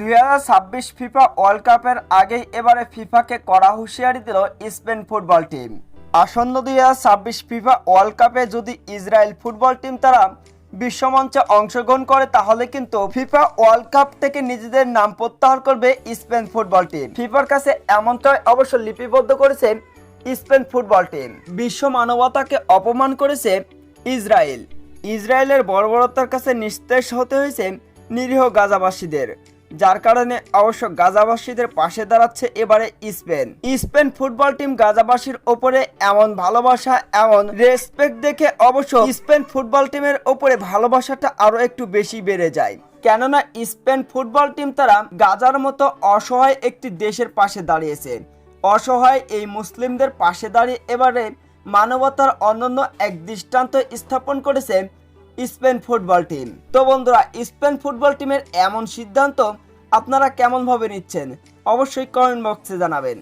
দুই হাজার ছাব্বিশ ফিফা ওয়ার্ল্ড কাপের আগেই এবারে ফিফাকে কড়া হুঁশিয়ারি দিল স্পেন ফুটবল টিম। আসন্ন দু হাজার ছাব্বিশ ফিফা ওয়ার্ল্ড কাপে যদি ইসরায়েল ফুটবল টিম তারা বিশ্বমঞ্চে অংশগ্রহণ করে, তাহলে কিন্তু ফিফা ওয়ার্ল্ড কাপ থেকে নিজেদের নাম প্রত্যাহার করবে স্পেন ফুটবল টিম। ফিফার কাছে এমনটাই অবশ্য লিপিবদ্ধ করেছে স্পেন ফুটবল টিম। বিশ্ব মানবতাকে অপমান করেছে ইসরায়েল। ইসরায়েলের বর্বরতার কাছে নিস্তেজ হতে হয়েছে নিরীহ গাজাবাসীদের। যার কারণে অবশ্য গাজাবাসীদের পাশে দাঁড়াচ্ছে এবারে স্পেন। স্পেন ফুটবল টিম গাজাবাসীর ওপরে এমন ভালোবাসা, এমন রেসপেক্ট দেখে অবশ্য স্পেন ফুটবল টিমের ওপরে ভালোবাসাটা আরও একটু বেশি বেড়ে যায়। কেননা স্পেন ফুটবল টিম তারা গাজার মতো অসহায় একটি দেশের পাশে দাঁড়িয়েছে। অসহায় এই মুসলিমদের পাশে দাঁড়িয়ে এবারে মানবতার অনন্য এক দৃষ্টান্ত স্থাপন করেছে স্পেন ফুটবল টিম। তো বন্ধুরা, স্পেন ফুটবল টিমের এমন সিদ্ধান্ত আপনারা কেমনভাবে নিচ্ছেন? অবশ্যই কমেন্ট বক্সে জানাবেন।